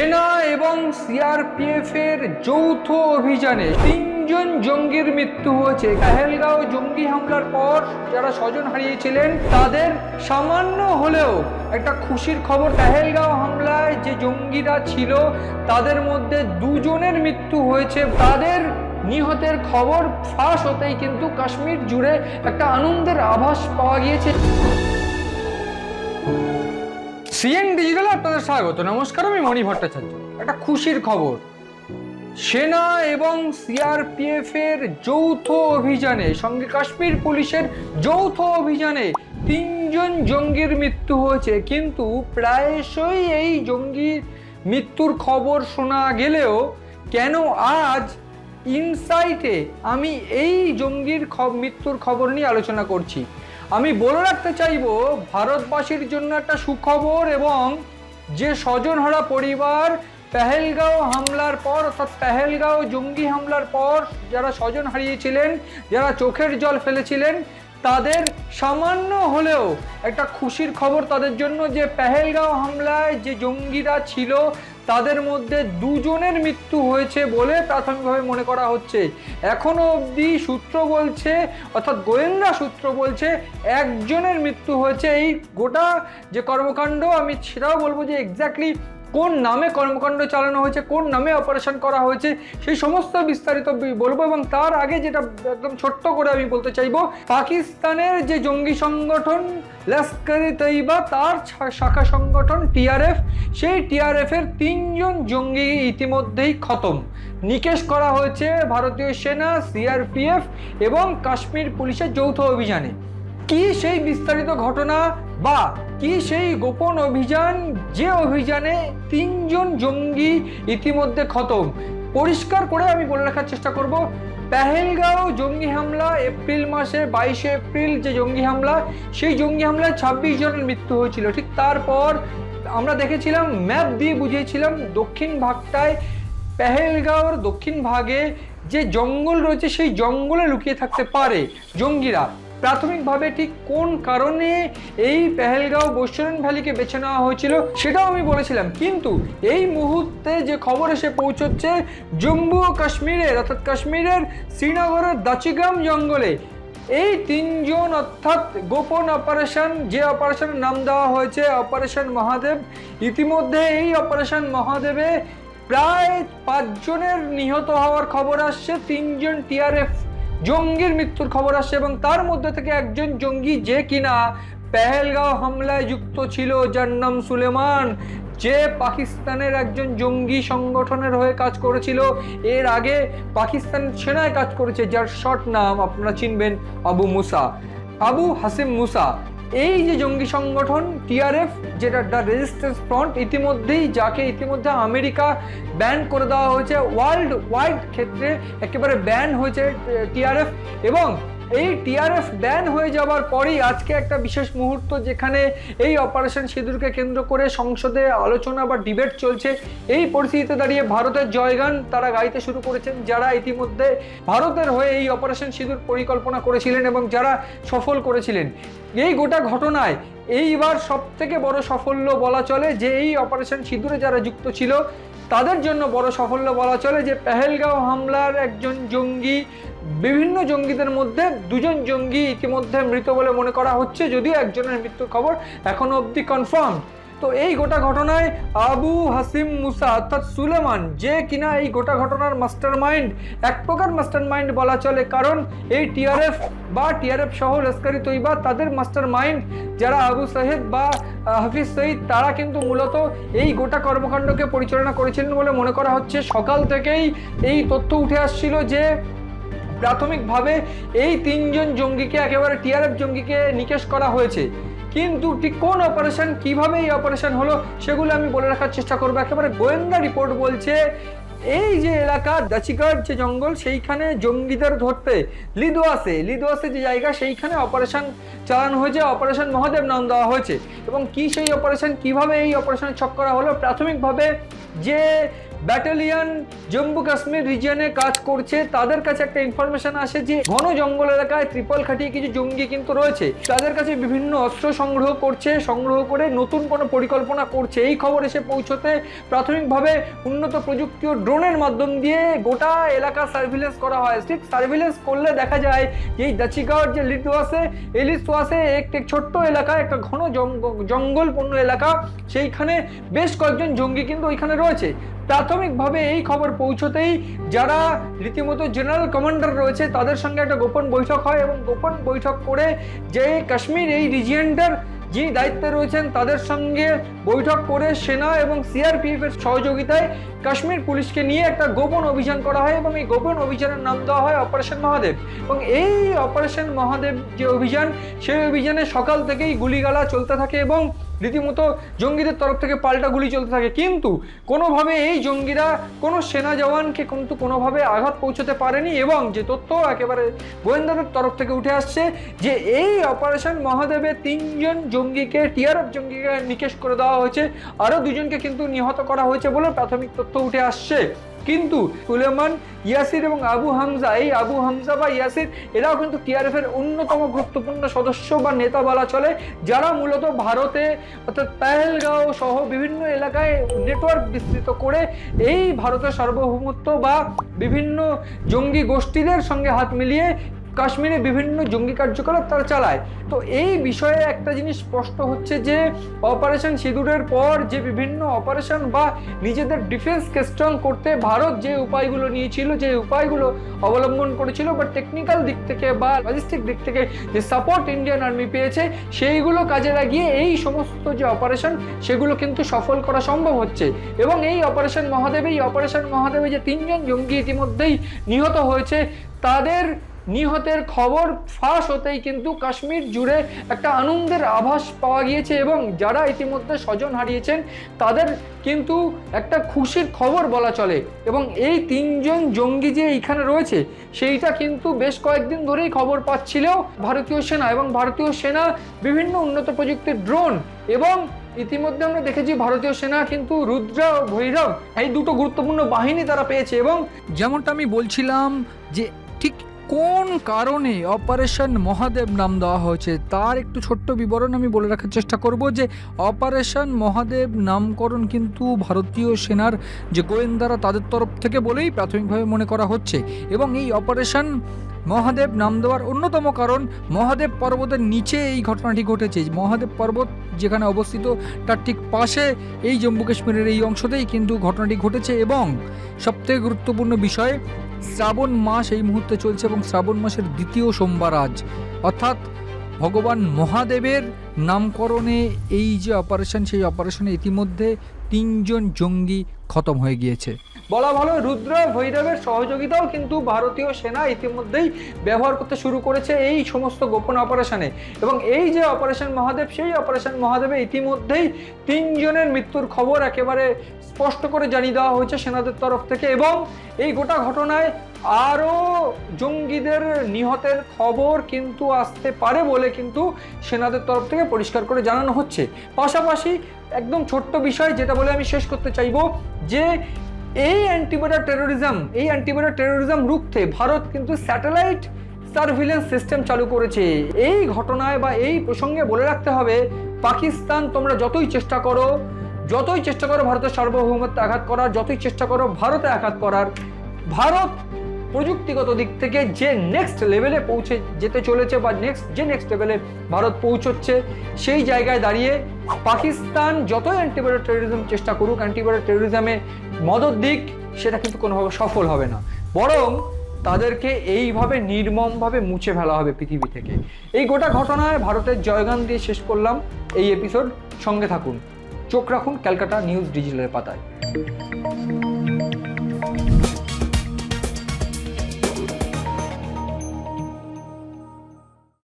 সেনা এবং সিআরপিএফ এর যৌথ অভিযানে তিনজন জঙ্গির মৃত্যু হয়েছে। কাহেলগাঁও জঙ্গি হামলার পর যারা স্বজন হারিয়েছিলেন, তাদের সামান্য হলেও একটা খুশির খবর, পেহেলগাঁও হামলায় যে জঙ্গিরা ছিল, তাদের মধ্যে দুজনের মৃত্যু হয়েছে। তাদের নিহতের খবর ফাঁস হতেই কিন্তু কাশ্মীর জুড়ে একটা আনন্দের আভাস পাওয়া গিয়েছে। সিএন ডিজিটালে আপনাদের স্বাগত। নমস্কার, আমি মণি ভট্টাচার্য। একটা খুশির খবর। সেনা এবং সিআরপিএফ এর যৌথ অভিযানে, সঙ্গে কাশ্মীর পুলিশের যৌথ অভিযানে তিনজন জঙ্গির মৃত্যু হয়েছে। কিন্তু প্রায়শই এই জঙ্গির মৃত্যুর খবর শোনা গেলেও কেন আজ ইনসাইটে আমি এই জঙ্গির মৃত্যুর খবর নিয়ে আলোচনা করছি? আমি বলে রাখতে চাইব, ভারতবাসীর জন্য একটা সুখবর এবং যে স্বজনহারা পরিবার পেহেলগাঁও হামলার পর, অর্থাৎ পেহেলগাঁও জঙ্গি হামলার পর, যারা স্বজন হারিয়েছিলেন, যারা চোখের জল ফেলেছিলেন, তাদের সামান্য হলেও একটা খুশির খবর তাদের জন্য যে পেহেলগাঁও হামলায় যে জঙ্গিরা ছিল, তাদের মধ্যে দুজনের মৃত্যু হয়েছে বলে প্রাথমিকভাবে মনে করা হচ্ছে। এখনও অবধি সূত্র বলছে, অর্থাৎ গোয়েন্দা সূত্র বলছে, একজনের মৃত্যু হয়েছে। এই গোটা যে কর্মকাণ্ড, আমি সেটাও বলব যে এক্স্যাক্টলি কোন নামে কর্মকাণ্ড চালানো হয়েছে, কোন নামে অপারেশন করা হয়েছে, সেই সমস্ত বিস্তারিত বলব এবং তার আগে যেটা একদম ছোট্ট করে আমি বলতে চাইব, পাকিস্তানের যে জঙ্গি সংগঠন লস্কর তৈবা তার শাখা সংগঠন টিআরএফ সেই টিআরএফ এর তিনজন জঙ্গি ইতিমধ্যেই খতম। নিকেশ করা হয়েছে ভারতীয় সেনা সিআরপিএফ এবং কাশ্মীর পুলিশের যৌথ অভিযানে। কি সেই বিস্তারিত ঘটনা বা কি সেই গোপন অভিযান? যে অভিযানে তিনজন জঙ্গি ইতিমধ্যে খতম। পরিষ্কার করে আমি বলে রাখার চেষ্টা করব। পেহেলগাঁও জঙ্গি হামলা, এপ্রিল মাসে বাইশে এপ্রিল যে জঙ্গি হামলা, সেই জঙ্গি হামলায় ছাব্বিশ জনের মৃত্যু হয়েছিল। ঠিক তারপর আমরা দেখেছিলাম, ম্যাপ দিয়ে বুঝিয়েছিলাম, দক্ষিণ ভাগটায়, পেহেলগাঁওর দক্ষিণ ভাগে যে জঙ্গল রয়েছে, সেই জঙ্গলে লুকিয়ে থাকতে পারে জঙ্গিরা। প্রাথমিকভাবে ঠিক কোন কারণে এই পেহেলগাঁও বৈশ্বরণ ভ্যালিকে বেছে নেওয়া হয়েছিল সেটাও আমি বলেছিলাম। কিন্তু এই মুহূর্তে যে খবর এসে পৌঁছচ্ছে, জম্মু ও কাশ্মীরের, অর্থাৎ কাশ্মীরের শ্রীনগরের দাচিগ্রাম জঙ্গলে এই তিনজন, অর্থাৎ গোপন অপারেশন, যে অপারেশনের নাম দেওয়া হয়েছে, অপারেশন মহাদেব, ইতিমধ্যে এই অপারেশন মহাদেবে প্রায় পাঁচজনের নিহত হওয়ার খবর আসছে। তিনজন টিআরএফ জঙ্গির মৃত্যুর খবর আসছে এবং তার মধ্যে থেকে একজন জঙ্গি যে কিনা পেহেলগাঁও হামলায় যুক্ত ছিল যার নাম সুলেমান, যে পাকিস্তানের একজন জঙ্গি সংগঠনের হয়ে কাজ করেছিল। এর আগে পাকিস্তান সেনায় কাজ করেছে, যার শর্ট নাম আপনারা চিনবেন, আবু মুসা। আবু হাসিম মুসা এই যে জঙ্গি সংগঠন টিআরএফ, যেটা দ্য রেজিস্ট্যান্স ফ্রন্ট ইতিমধ্যেই যাকে ইতিমধ্যে আমেরিকা ব্যান করে দেওয়া হয়েছে ওয়ার্ল্ড ওয়াইড ক্ষেত্রে একেবারে ব্যান হয়েছে টিআরএফ এবং এই টিআরএফ ব্যান হয়ে যাওয়ার পরেই আজকে একটা বিশেষ মুহূর্ত যেখানে এই অপারেশন সিঁদুরকে কেন্দ্র করে সংসদে আলোচনা বা ডিবেট চলছে। এই পরিস্থিতিতে দাঁড়িয়ে ভারতের জয়গান তারা গাইতে শুরু করেছেন, যারা ইতিমধ্যে ভারতের হয়ে এই অপারেশন সিঁদুর পরিকল্পনা করেছিলেন এবং যারা সফল করেছিলেন। এই গোটা ঘটনায় এইবার সব থেকে বড় সাফল্য বলা চলে যে এই অপারেশন সিঁদুরে যারা যুক্ত ছিল, তাদের জন্য বড় সাফল্য বলা চলে যে পেহেলগাঁও হামলার একজন জঙ্গি বিভিন্ন জঙ্গিদের মধ্যে দুজন জঙ্গি ইতিমধ্যে মৃত বলে মনে করা হচ্ছে, যদিও একজনের মৃত্যুর খবর এখনও অবধি কনফার্ম তো এই গোটা ঘটনায় আবু হাসিম মুসা অর্থাৎ সুলেমান, যে কিনা এই গোটা ঘটনার মাস্টার মাইন্ড এক প্রকার মাস্টার মাইন্ড বলা চলে, কারণ এই টিআরএফ বা টিআরএফ সহ লস্করি তৈবা তাদের মাস্টার মাইন্ড যারা আবু সাহেদ বা হাফিজ সঈদ, তারা কিন্তু মূলত এই গোটা কর্মকাণ্ডকে পরিচালনা করেছিলেন বলে মনে করা হচ্ছে। সকাল থেকেই এই তথ্য উঠে আসছিল যে প্রাথমিকভাবে এই তিনজন জঙ্গিকে, একেবারে টিআরএফ জঙ্গিকে নিকেশ করা হয়েছে। কিন্তু ঠিক কোন অপারেশন কীভাবে এই অপারেশন হলো, সেগুলো আমি বলে রাখার চেষ্টা করব। একেবারে গোয়েন্দা রিপোর্ট বলছে, এই যে এলাকা দাচিকার যে জঙ্গল, সেইখানে জঙ্গিদের ধরতে, লিদোয়াসে লিদোয়াসে যে জায়গা, সেইখানে অপারেশন চালানো হয়েছে অপারেশন মহাদেব নাম দেওয়া হয়েছে। এবং কি সেই অপারেশন কীভাবে এই অপারেশন ছক করা হলো, প্রাথমিকভাবে যে ব্যাটালিয়ন জম্মু কাশ্মীর রিজিয়নে কাজ করছে। তাদের কাছে একটা ইনফরমেশন আসে যে, ঘন জঙ্গল এলাকায় ত্রিপল খাটিয়ে কিছু জঙ্গি কিন্তু রয়েছে। তাদের কাছে বিভিন্ন অস্ত্র সংগ্রহ করছে, সংগ্রহ করে নতুন কোনো পরিকল্পনা করছে। এই খবর এসে পৌঁছতে প্রাথমিকভাবে উন্নত প্রযুক্তি ও ড্রোনের মাধ্যম দিয়ে গোটা এলাকা সার্ভিলেন্স করা হয়। ঠিক সার্ভিলেন্স করলে দেখা যায় যে, এই দাচিগাঁওর যে লিটওয়াসে লিটওয়াসে একটি ছোট্ট এলাকা, একটা ঘন জঙ্গ- জঙ্গলপূর্ণ এলাকা, সেইখানে বেশ কয়েকজন জঙ্গি কিন্তু ওইখানে রয়েছে। প্রাথমিকভাবে এই খবর পৌঁছতেই যারা রীতিমতো জেনারেল কমান্ডার রয়েছে, তাদের সঙ্গে একটা গোপন বৈঠক হয় এবং গোপন বৈঠক করে যে কাশ্মীর এই রিজিয়নটার যিনি দায়িত্বে রয়েছেন, তাদের সঙ্গে বৈঠক করে সেনা এবং সিআরপিএফ এর সহযোগিতায় কাশ্মীর পুলিশকে নিয়ে একটা গোপন অভিযান করা হয় এবং এই গোপন অভিযানের নাম দেওয়া হয় অপারেশন মহাদেব। এবং এই অপারেশন মহাদেব যে অভিযান, সেই অভিযানে সকাল থেকেই গুলিগালা চলতে থাকে এবং রীতিমতো জঙ্গিদের তরফ থেকে পাল্টা গুলি চলতে থাকে। কিন্তু কোনোভাবে এই জঙ্গিরা কোনো সেনা জওয়ানকে কিন্তু কোনোভাবে আঘাত পৌঁছতে পারেনি এবং যে তথ্য একেবারে গোয়েন্দাদের তরফ থেকে উঠে আসছে যে এই অপারেশন মহাদেবে তিনজন জঙ্গিকে টিআরএফ জঙ্গিকে নিকেশ করে দেওয়া হয়েছে। আরও দুজনকে কিন্তু নিহত করা হয়েছে বলে প্রাথমিক তথ্য উঠে আসছে। কিন্তু সুলেমান, ইয়াসির এবং আবু হামজা, এই আবু হামজা বা ইয়াসির, এরাও কিন্তু টিআরএফ এর অন্যতম গুরুত্বপূর্ণ সদস্য বা নেতা বলা চলে, যারা মূলত ভারতে, অর্থাৎ পেহেলগাঁও সহ বিভিন্ন এলাকায় নেটওয়ার্ক বিস্তৃত করে এই ভারতের সার্বভৌমত্ব বা বিভিন্ন জঙ্গি গোষ্ঠীদের সঙ্গে হাত মিলিয়ে কাশ্মীরে বিভিন্ন জঙ্গি কার্যকলাপ তারা চালায়। তো এই বিষয়ে একটা জিনিস স্পষ্ট হচ্ছে যে অপারেশন সিঁদুরের পর যে বিভিন্ন অপারেশন বা নিজেদের ডিফেন্সকে স্ট্রং করতে ভারত যে উপায়গুলো নিয়েছিল, যে উপায়গুলো অবলম্বন করেছিল, বা টেকনিক্যাল দিক থেকে বা লজিস্টিক দিক থেকে যে সাপোর্ট ইন্ডিয়ান আর্মি পেয়েছে, সেইগুলো কাজে লাগিয়ে এই সমস্ত যে অপারেশন সেগুলো কিন্তু সফল করা সম্ভব হচ্ছে। এবং এই অপারেশন মহাদেবে এই অপারেশন মহাদেবে যে তিনজন জঙ্গি ইতিমধ্যেই নিহত হয়েছে, তাদের নিহতের খবর ফাঁস হতেই কিন্তু কাশ্মীর জুড়ে একটা আনন্দের আভাস পাওয়া গিয়েছে এবং যারা ইতিমধ্যে স্বজন হারিয়েছেন, তাদের কিন্তু একটা খুশির খবর বলা চলে এবং এই তিনজন জঙ্গি যে এইখানে রয়েছে, সেইটা কিন্তু বেশ কয়েকদিন ধরেই খবর পাচ্ছিল ভারতীয় সেনা এবং ভারতীয় সেনা বিভিন্ন উন্নত প্রযুক্তির ড্রোন এবং ইতিমধ্যে আমরা দেখেছি ভারতীয় সেনা কিন্তু রুদ্রা ও ভৈরব, এই দুটো গুরুত্বপূর্ণ বাহিনী তারা পেয়েছে এবং যেমনটা আমি বলছিলাম যে ঠিক কোন কারণে অপারেশন মহাদেব নাম দেওয়া হয়েছে? তার একটু ছোট্ট বিবরণ আমি বলে রাখার চেষ্টা করব যে, অপারেশন মহাদেব নামকরণ কিন্তু ভারতীয় সেনার যে গোয়েন্দারা তাদের তরফ থেকে বলেই প্রাথমিকভাবে মনে করা হচ্ছে। এবং এই অপারেশন মহাদেব নাম দেওয়ার অন্যতম কারণ, মহাদেব পর্বতের নিচে এই ঘটনাটি ঘটেছে। মহাদেব পর্বত যেখানে অবস্থিত, তার ঠিক পাশে এই জম্মু কাশ্মীরের এই অংশতেই কিন্তু ঘটনাটি ঘটেছে। এবং সবথেকে গুরুত্বপূর্ণ বিষয় শ্রাবণ মাস এই মুহূর্তে চলছে এবং শ্রাবণ মাসের দ্বিতীয় সোমবার আজ। অর্থাৎ ভগবান মহাদেবের নামকরণে এই যে অপারেশন সেই অপারেশনে ইতিমধ্যে তিনজন জঙ্গি খতম হয়ে গিয়েছে। বলা ভালো, রুদ্র ভৈরবের সহযোগিতাও কিন্তু ভারতীয় সেনা ইতিমধ্যেই ব্যবহার করতে শুরু করেছে এই সমস্ত গোপন অপারেশনে। এবং এই যে অপারেশন মহাদেব, সেই অপারেশন মহাদেবে ইতিমধ্যেই তিনজনের মৃত্যুর খবর একেবারে স্পষ্ট করে জানিয়ে দেওয়া হয়েছে সেনাদের তরফ থেকে। এবং এই গোটা ঘটনায় আরও জঙ্গিদের নিহতের খবর কিন্তু আসতে পারে বলে কিন্তু সেনাদের তরফ থেকে পরিষ্কার করে জানানো হচ্ছে। পাশাপাশি একদম ছোট্ট বিষয়, যেটা বলে আমি শেষ করতে চাইব, যে এই অ্যান্টিবায়োটিক টেরোরিজম এই অ্যান্টিবায়োটিক টেরোরিজম রুখতে ভারত কিন্তু স্যাটেলাইট সার্ভিলেন্স সিস্টেম চালু করেছে। এই ঘটনায় বা এই প্রসঙ্গে বলে রাখতে হবে, পাকিস্তান তোমরা যতই চেষ্টা করো, যতই চেষ্টা করো ভারতের সার্বভৌমত্বে আঘাত করার, যতই চেষ্টা করো ভারতে আঘাত করার, ভারত প্রযুক্তিগত দিক থেকে যে নেক্সট লেভেলে পৌঁছে যেতে চলেছে বা নেক্সট যে নেক্সট লেভেলে ভারত পৌঁছচ্ছে, সেই জায়গায় দাঁড়িয়ে পাকিস্তান যতই অ্যান্টিবায়োটিক টেরোরিজম চেষ্টা করুক অ্যান্টিবায়োটিক টেরোরিজমে মদত দিক, সেটা কিন্তু কোনোভাবে সফল হবে না। বরং তাদেরকে এইভাবে নির্মমভাবে মুছে ফেলা হবে পৃথিবী থেকে। এই গোটা ঘটনায় ভারতের জয়গান দিয়ে শেষ করলাম এই এপিসোড সঙ্গে থাকুন। চোখ রাখুন ক্যালকাটা নিউজ ডিজিটালের পাতায়।